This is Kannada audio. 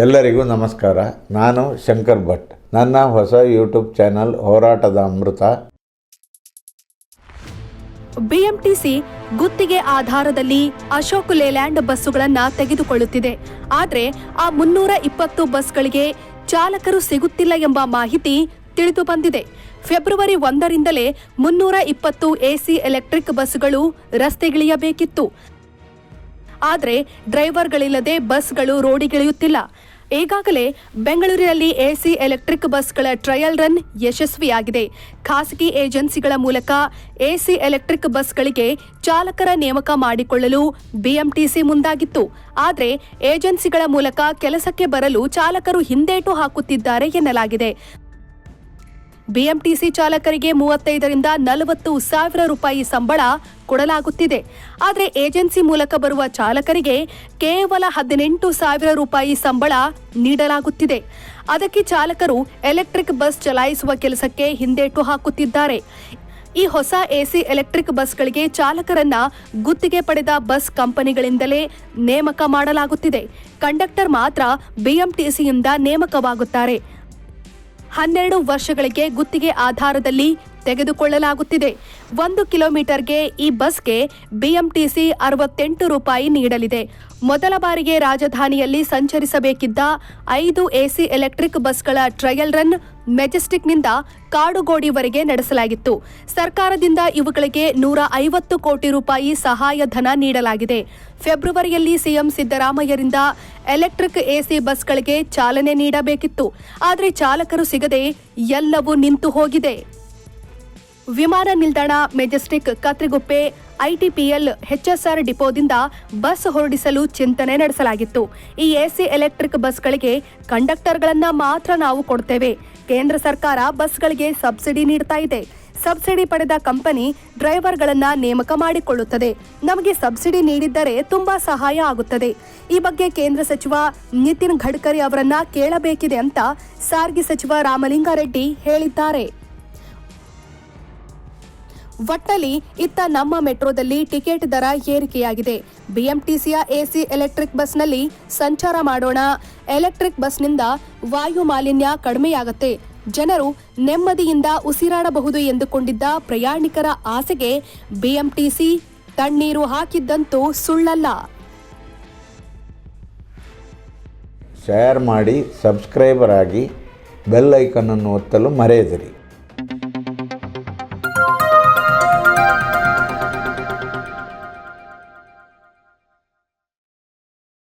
ಎಲ್ಲರಿಗೂ ನಮಸ್ಕಾರ. ನಾನು ಶಂಕರ್ ಭಟ್. ನನ್ನ ಹೊಸ ಯೂಟ್ಯೂಬ್ ಚಾನಲ್ ಹೋರಾಟದ ಅಮೃತ. ಬಿಎಂಟಿಸಿ ಗುತ್ತಿಗೆ ಆಧಾರದಲ್ಲಿ ಅಶೋಕ್ ಲೇಲ್ಯಾಂಡ್ ಬಸ್ಸುಗಳನ್ನ ತೆಗೆದುಕೊಳ್ಳುತ್ತಿದೆ. ಆದರೆ ಆ ಮುನ್ನೂರ ಇಪ್ಪತ್ತು ಬಸ್ಗಳಿಗೆ ಚಾಲಕರು ಸಿಗುತ್ತಿಲ್ಲ ಎಂಬ ಮಾಹಿತಿ ತಿಳಿದು ಬಂದಿದೆ. ಫೆಬ್ರವರಿ ಒಂದರಿಂದಲೇ ಮುನ್ನೂರ ಇಪ್ಪತ್ತು ಎಸಿ ಎಲೆಕ್ಟ್ರಿಕ್ ಬಸ್ಗಳು ರಸ್ತೆಗಿಳಿಯಬೇಕಿತ್ತು. ಆದರೆ ಡ್ರೈವರ್ಗಳಿಲ್ಲದೆ ಬಸ್ಗಳು ರೋಡಿಗಿಳಿಯುತ್ತಿಲ್ಲ. ಈಗಾಗಲೇ ಬೆಂಗಳೂರಿನಲ್ಲಿ ಎಸಿ ಎಲೆಕ್ಟ್ರಿಕ್ ಬಸ್ಗಳ ಟ್ರಯಲ್ ರನ್ ಯಶಸ್ವಿಯಾಗಿದೆ. ಖಾಸಗಿ ಏಜೆನ್ಸಿಗಳ ಮೂಲಕ ಎಸಿ ಎಲೆಕ್ಟ್ರಿಕ್ ಬಸ್ಗಳಿಗೆ ಚಾಲಕರ ನೇಮಕ ಮಾಡಿಕೊಳ್ಳಲು ಬಿಎಂಟಿಸಿ ಮುಂದಾಗಿತ್ತು. ಆದರೆ ಏಜೆನ್ಸಿಗಳ ಮೂಲಕ ಕೆಲಸಕ್ಕೆ ಬರಲು ಚಾಲಕರು ಹಿಂದೇಟು ಹಾಕುತ್ತಿದ್ದಾರೆ ಎನ್ನಲಾಗಿದೆ. ಬಿಎಂಟಿಸಿ ಚಾಲಕರಿಗೆ ಮೂವತ್ತೈದರಿಂದ ನಲವತ್ತು ಸಾವಿರ ರೂಪಾಯಿ ಸಂಬಳ ಕೊಡಲಾಗುತ್ತಿದೆ. ಆದರೆ ಏಜೆನ್ಸಿ ಮೂಲಕ ಬರುವ ಚಾಲಕರಿಗೆ ಕೇವಲ ಹದಿನೆಂಟು ಸಾವಿರ ರೂಪಾಯಿ ಸಂಬಳ ನೀಡಲಾಗುತ್ತಿದೆ. ಅದಕ್ಕೆ ಚಾಲಕರು ಎಲೆಕ್ಟ್ರಿಕ್ ಬಸ್ ಚಲಾಯಿಸುವ ಕೆಲಸಕ್ಕೆ ಹಿಂದೇಟು ಹಾಕುತ್ತಿದ್ದಾರೆ. ಈ ಹೊಸ ಎಸಿ ಎಲೆಕ್ಟ್ರಿಕ್ ಬಸ್ಗಳಿಗೆ ಚಾಲಕರನ್ನ ಗುತ್ತಿಗೆ ಪಡೆದ ಬಸ್ ಕಂಪನಿಗಳಿಂದಲೇ ನೇಮಕ ಮಾಡಲಾಗುತ್ತಿದೆ. ಕಂಡಕ್ಟರ್ ಮಾತ್ರ ಬಿಎಂಟಿಸಿಯಿಂದ ನೇಮಕವಾಗುತ್ತಾರೆ. ಹನ್ನೆರಡು ವರ್ಷಗಳಿಗೆ ಗುತ್ತಿಗೆ ಆಧಾರದಲ್ಲಿ ತೆಗೆದುಕೊಳ್ಳಲಾಗುತ್ತಿದೆ. ಒಂದು ಕಿಲೋಮೀಟರ್ಗೆ ಈ ಬಸ್ಗೆ ಬಿಎಂಟಿಸಿ ಅರವತ್ತೆಂಟು ರೂಪಾಯಿ ನೀಡಲಿದೆ. ಮೊದಲ ಬಾರಿಗೆ ರಾಜಧಾನಿಯಲ್ಲಿ ಸಂಚರಿಸಬೇಕಿದ್ದ ಐದು ಎಸಿ ಎಲೆಕ್ಟ್ರಿಕ್ ಬಸ್ಗಳ ಟ್ರಯಲ್ ರನ್ ಮೆಜೆಸ್ಟಿಕ್ನಿಂದ ಕಾಡುಗೋಡಿವರೆಗೆ ನಡೆಸಲಾಗಿತ್ತು. ಸರ್ಕಾರದಿಂದ ಇವುಗಳಿಗೆ ನೂರ ಐವತ್ತು ಕೋಟಿ ರೂಪಾಯಿ ಸಹಾಯಧನ ನೀಡಲಾಗಿದೆ. ಫೆಬ್ರವರಿಯಲ್ಲಿ ಸಿಎಂ ಸಿದ್ದರಾಮಯ್ಯರಿಂದ ಎಲೆಕ್ಟ್ರಿಕ್ ಎಸಿ ಬಸ್ಗಳಿಗೆ ಚಾಲನೆ ನೀಡಬೇಕಿತ್ತು. ಆದರೆ ಚಾಲಕರು ಸಿಗದೆ ಎಲ್ಲವೂ ನಿಂತು ಹೋಗಿದೆ. ವಿಮಾನ ನಿಲ್ದಾಣ ಮೆಜೆಸ್ಟಿಕ್ ಕತ್ರಿಗುಪ್ಪೆ ಐಟಿಪಿಎಲ್ ಎಚ್ಎಸ್ಆರ್ ಡಿಪೋದಿಂದ ಬಸ್ ಹೊರಡಿಸಲು ಚಿಂತನೆ ನಡೆಸಲಾಗಿತ್ತು. ಈ ಎಸಿ ಎಲೆಕ್ಟ್ರಿಕ್ ಬಸ್ಗಳಿಗೆ ಕಂಡಕ್ಟರ್ಗಳನ್ನು ಮಾತ್ರ ನಾವು ಕೊಡ್ತೇವೆ. ಕೇಂದ್ರ ಸರ್ಕಾರ ಬಸ್ಗಳಿಗೆ ಸಬ್ಸಿಡಿ ನೀಡ್ತಾ ಇದೆ. ಸಬ್ಸಿಡಿ ಪಡೆದ ಕಂಪನಿ ಡ್ರೈವರ್ಗಳನ್ನು ನೇಮಕ ಮಾಡಿಕೊಳ್ಳುತ್ತದೆ. ನಮಗೆ ಸಬ್ಸಿಡಿ ನೀಡಿದ್ದರೆ ತುಂಬಾ ಸಹಾಯ ಆಗುತ್ತದೆ. ಈ ಬಗ್ಗೆ ಕೇಂದ್ರ ಸಚಿವ ನಿತಿನ್ ಗಡ್ಕರಿ ಅವರನ್ನ ಕೇಳಬೇಕಿದೆ ಅಂತ ಸಾರಿಗೆ ಸಚಿವ ರಾಮಲಿಂಗಾರೆಡ್ಡಿ ಹೇಳಿದ್ದಾರೆ. ಒಟ್ಟಲ್ಲಿ ಇತ್ತ ನಮ್ಮ ಮೆಟ್ರೋದಲ್ಲಿ ಟಿಕೆಟ್ ದರ ಏರಿಕೆಯಾಗಿದೆ. ಬಿಎಂಟಿಸಿಯ ಎಸಿ ಎಲೆಕ್ಟ್ರಿಕ್ ಬಸ್ನಲ್ಲಿ ಸಂಚಾರ ಮಾಡೋಣ. ಎಲೆಕ್ಟ್ರಿಕ್ ಬಸ್ನಿಂದ ವಾಯು ಮಾಲಿನ್ಯ ಕಡಿಮೆಯಾಗತ್ತೆ. ಜನರು ನೆಮ್ಮದಿಯಿಂದ ಉಸಿರಾಡಬಹುದು ಎಂದುಕೊಂಡಿದ್ದ ಪ್ರಯಾಣಿಕರ ಆಸೆಗೆ ಬಿಎಂಟಿಸಿ ತಣ್ಣೀರು ಹಾಕಿದ್ದಂತೂ ಸುಳ್ಳಲ್ಲ. ಶೇರ್ ಮಾಡಿ ಸಬ್ಸ್ಕ್ರೈಬರ್ ಆಗಿ ಬೆಲ್ ಐಕನನ್ನು ಒತ್ತಲು ಮರೆಯದಿರಿ.